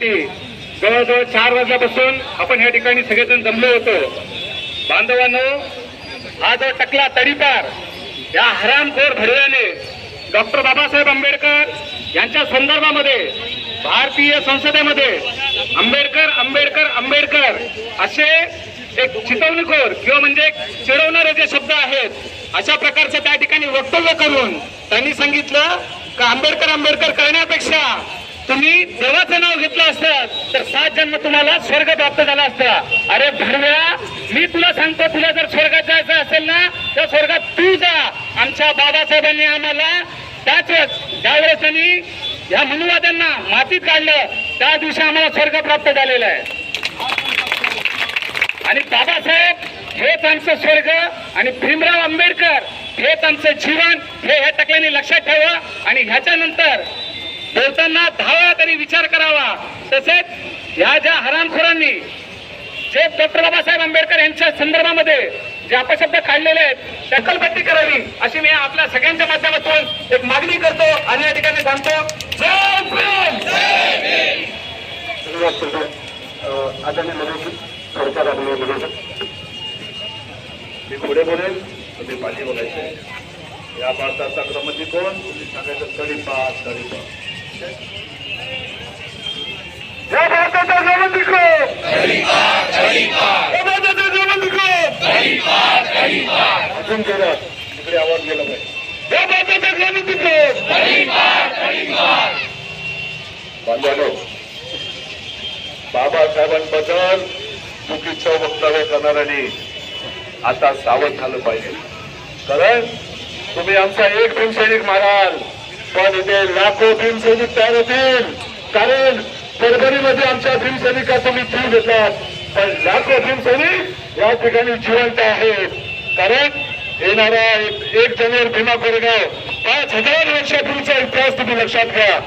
जवळजवळ चार वाजल्यापासून आपण या ठिकाणी सगळेजण जमलो होतो. बांधवांनो हा जो टकला तडीपार या हरामखोर भडव्याने डॉक्टर बाबासाहेब आंबेडकर यांच्या संदर्भामध्ये भारतीय संसदेमध्ये आंबेडकर आंबेडकर आंबेडकर असे एक चितवणीखोर किंवा म्हणजे चिडवणारे जे शब्द आहेत अशा प्रकारचं त्या ठिकाणी वक्तव्य करून त्यांनी सांगितलं का आंबेडकर आंबेडकर करण्यापेक्षा तुम्ही देवाचं नाव घेतलं असतं तर सात जन्म तुम्हाला स्वर्ग प्राप्त झाला असता. अरे भरव्या मी तुला सांगतो तुला जर स्वर्गात जायचं असेल ना तर स्वर्गात तू जा. आमच्या बाबासाहेबांनी आम्हाला त्याच वेळेस ज्यावेळेस त्यांनी या मनुवाद्यांना मातीत काढलं. त्या दिवशी आम्हाला स्वर्ग प्राप्त झालेला आहे. आणि बाबासाहेब हेच आमचं स्वर्ग आणि भीमराव आंबेडकर हेच आमचं जीवन हे ह्या टकल्याने लक्षात ठेवा. आणि ह्याच्यानंतर बोलताना धावा त्यांनी तरी विचार करावा. तसेच ह्या ज्या हरामखोरांनी जे डॉक्टर बाबासाहेब आंबेडकर यांच्या संदर्भामध्ये जे अपशब्द काढलेले आहेत टक्कलपट्टी करावी अशी मी आपल्या सगळ्यांच्या माध्यमातून एक मागणी करतो आणि या ठिकाणी सांगतो. आता मी सरकार मी पुढे बोलेल तुम्ही पाठी बोलायचे. या भारताचा क्रमांक कोण तुम्ही सांगायचं तडीपार तडीपार या भारताचा क्रमांक अजून तिकडे आवाज गेला पाहिजे या भारताचा बांधवानो बाबासाहेबांबद्दल चुकीचं वक्तव्य करणाऱ्यांनी आता सावध झालं पाहिजे कारण तुम्ही आमचा एक भीमसैनिक माराल पण इथे लाखो भीमसैनिक तयार होतील कारण परभणीमध्ये आमच्या भीमसैनिका मी जीव घेतला पण लाखो भीमसैनिक या ठिकाणी जिवंत आहेत कारण येणारा एक एक भीमा कोरेगाव पाच हजार वर्षापूर्वीचा इतिहास तुम्ही लक्षात घ्या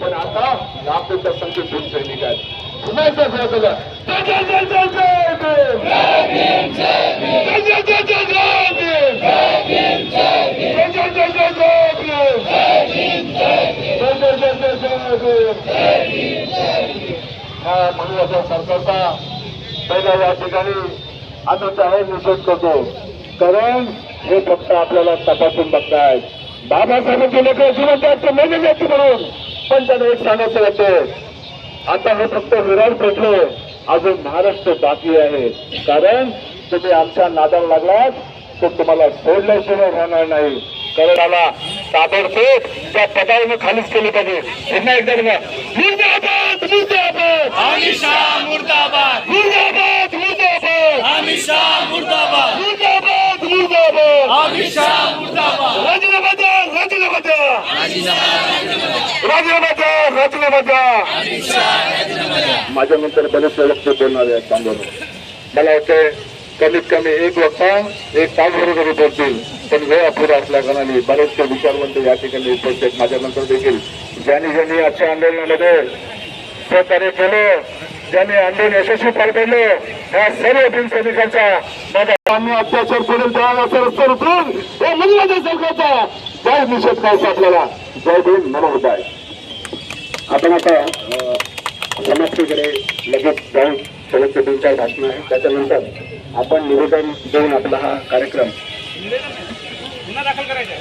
पण आता लाखोच्या संख्येत भीमसैनिक आहेत पुन्हा एकदा सांगितलं म्हणून सरकारचा पहिला या ठिकाणी आता जाहीर निषेध करतो. कारण हे फक्त आपल्याला तपासून बघतायत बाबासाहेबांचे लोक जिवंत असते ते मेले जायचे म्हणून. पण त्यांना एक सांगायचं वाटतं आता हे फक्त विराट पेटले. अजून महाराष्ट्र बाकी आहे. कारण तुम्ही आमच्या नादाला लागलात तर तुम्हाला सोडल्याशिवाय राहणार नाही. करणाला ताबडतोब त्या पदावरून खालीच केली पाहिजे. पुन्हा एकदा बघा. मुर्दाबाद मुर्दाबाद. अमित शाह मुर्दाबाद. मुर्दाबाद मुर्दाबाद. अमित शाह मुर्दाबाद. मुर्दाबाद मुर्दाबाद. अमित शाह मुर्दाबाद. राजीनामा द्या राजीनामा द्या. राजीनामा द्या राजीनामा द्या. माझ्यानंतर बरेच व्यक्ती बोलणार आहेत बांधवनो मला वाटतं कमीत कमी एक वक्ता एक तास बरोबर बोलतील पण वेळ अपुरा असल्याकारणाने बरेचसे विचारवंत या ठिकाणी उपस्थित. माझ्यानंतर देखील ज्यांनी ज्यांनी आजच्या आंदोलनामध्ये सहकार्य केलं ज्यांनी आंदोलन यशस्वी पार पडलं त्या सर्व भीमसैनिकांचा माझा आम्ही अत्याचार करून त्याला असं रस्त्यावर उतरून या मुलीमध्ये सरकारचा जय निषेध करायचा आपल्याला. जय भीम. मला होत आहे आपण आता समस्येकडे लगेच जाऊन शेवटचे दोन चार भाषण आहे त्याच्यानंतर आपण निवेदन देऊन आपला हा कार्यक्रम गुन्हा दाखल करायचा.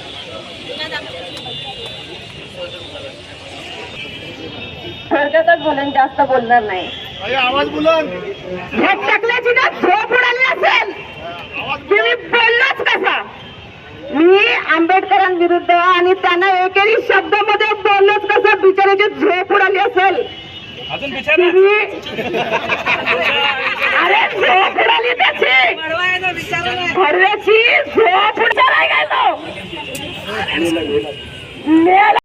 थोडक्यातच बोलेन जास्त बोलणार नाही. ह्या टकल्याची ना झोप उडाली असेल. तुम्ही बोललाच कसा? मी आंबेडकरांविरुद्ध आणि त्यांना एकेरी शब्दामध्ये बोललोच कसं? बिचाराची झोप उडाली असेल. अजून अरे झोप उडाली त्याची. నేల